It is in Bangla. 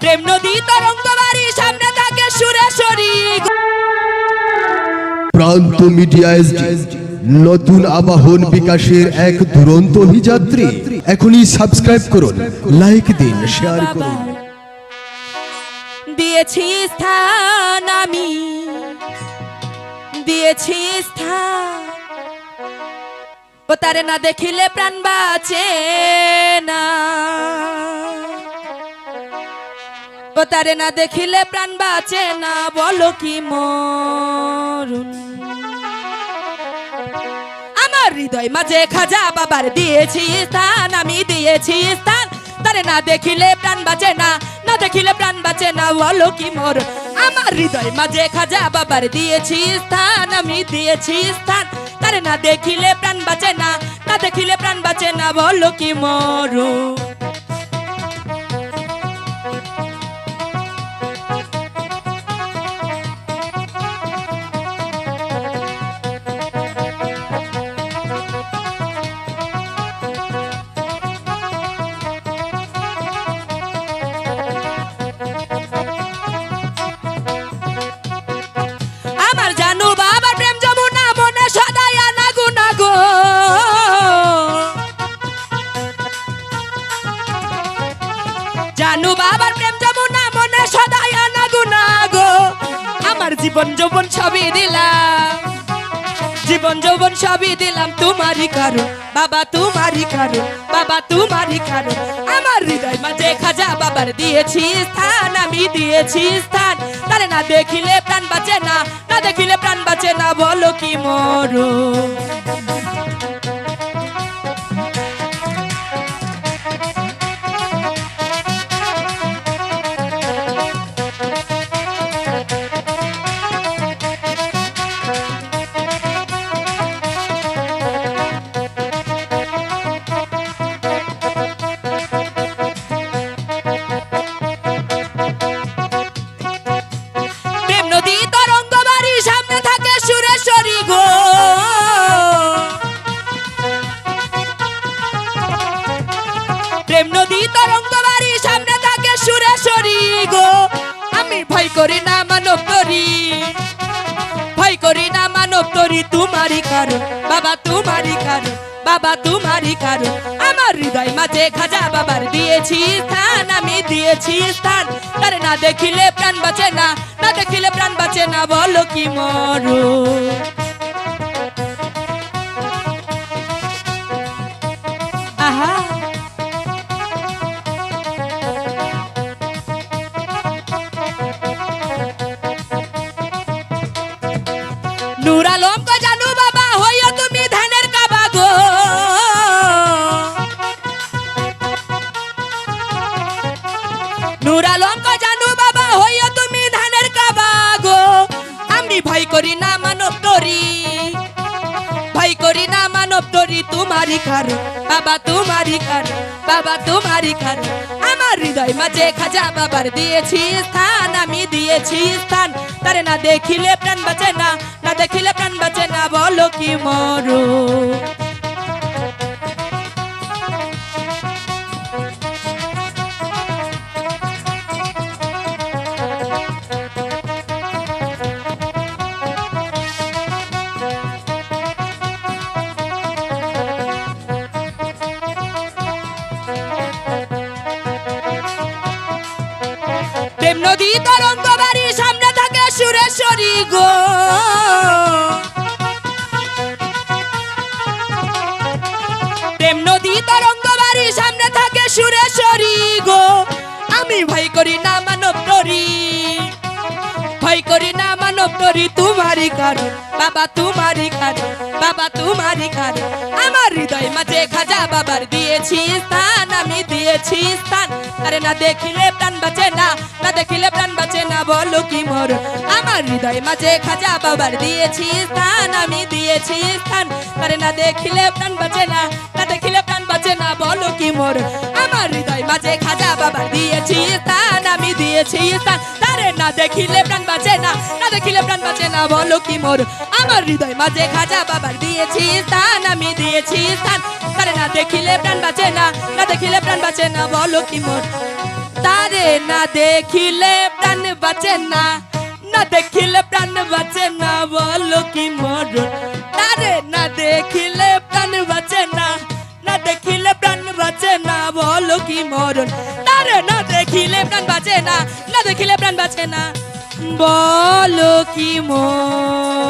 প্রেম নদী তরঙ্গ বাড়ি সামনে থাকে সুরেশ্বরী প্রান্ত মিডিয়া নতুন আবাহন বিকাশের এক দুরন্ত অভিযাত্রী। এখনই সাবস্ক্রাইব করুন লাইক দিন শেয়ার করুন। দিয়েছি স্থান আমি। দিয়েছি স্থান। ও তারে না দেখিলে প্রাণ বাঁচে না। তারে না দেখিলে প্রাণ বাঁচে না, বলো কি মরুন? আমার হৃদয় মাঝে খাজা বাবার দিয়েছি স্থান, আমি দিয়েছি স্থান। তারে না দেখিলে প্রাণ বাঁচে না না দেখিলে প্রাণ বাঁচে না, বলো কি মোর? আমার হৃদয় মাঝে খাজা বাবার দিয়েছি স্থান, আমি দিয়েছি স্থান। তারে না দেখিলে প্রাণ বাঁচে না না দেখিলে প্রাণ বাঁচে না, বলো কি মরু জানু বাবার প্রেম যমুনা মনে সদাই আনা গুনা গো আমার জীবন যৌবন সবই দিলাম। জীবন যৌবন সবই দিলাম, তোমারই কারও বাবা, তোমারই কারণ। বাবা, তোমারই কারণ। আমার হৃদয় মাঝে খাজা বাবার দিয়েছি স্থান, আমি দিয়েছি স্থান। তারে না দেখিলে প্রাণ বাঁচে না না দেখিলে প্রাণ বাঁচে না, বলো কি মরো করি না মানব তরি। ভয় করি না মানব তরি, তোমারই কারণ, বাবা তোমারই কারণ, বাবা তোমারই কারণ। আমার হৃদয় মাঝে খাজা বাবার দিয়েছি স্থান, আমি দিয়েছি স্থান। তার না দেখিলে প্রাণ বাঁচে না না দেখিলে প্রাণ বাঁচে না, বলো কি মরো নূর আলম কো জানু বাবা, হইও তুমি ধানের কাবা গো। নূর আলম কো জানু বাবা, হইও তুমি ধানের কাবা গো। আমি ভয় করি না মানব তরি ভয় করি না মানব তরি, তোমারই কারণ বাবা তোমারই কারণ বাবা তোমারই কারণ আমার হৃদয় মাঝে খাজা বাবার দিয়েছি স্থান, আমি দিয়েছি স্থান। তারে না দেখিলে প্রাণ বাঁচে না না দেখিলে প্রাণ বাঁচে না বলো কি মরো? নদী তরঙ্গ গো। প্রেম নদী তরঙ্গ বাড়ি সামনে থাকে সুরেশ্বরী গো। আমি ভয় করি না মানব তরি। ভয় করি না মানব তরি, তোমারই কারণ, বাবা তোমারই কারণ, বাবা তোমারই কারণ। আমার হৃদয় মাঝে খাজা বাবার দিয়েছি স্থান, আমি দিয়েছি স্থান। আরে না দেখিলে প্রাণ বাঁচে না না দেখিলে প্রাণ বাঁচে না বলো কি মোর? আমার হৃদয় মাঝে খাজা বাবার দিয়েছি স্থান, আমি দিয়েছি স্থান। আরে না দেখিলে প্রাণ বাঁচে না না দেখিলে প্রাণ বাঁচে না বলো কি মোর? আমার হৃদয় মাঝে খাজা বাবার দিয়েছি স্থান, আমি দিয়েছি স্থান। তারে না দেখিলে প্রাণ বাঁচে না না দেখিলে প্রাণ বাঁচে না বলো কি মোর? আমার হৃদয় মাঝে খাজা বাবার দিয়েছি স্থান, আমি দিয়েছি স্থান। তারে না দেখিলে প্রাণ বাঁচে না না দেখিলে প্রাণ বাঁচে না বলো কি মোর? তারে না দেখিলে প্রাণ বাঁচে না না দেখিলে প্রাণ বাঁচে না বলো কি মরণ তারে না দেখিলে প্রাণ বাঁচে না না দেখিলে প্রাণ বাঁচে না বলো কি মরণ তারে না দেখিলে প্রাণ বাঁচে না না দেখিলে প্রাণ বাঁচে না বলো কি মরণ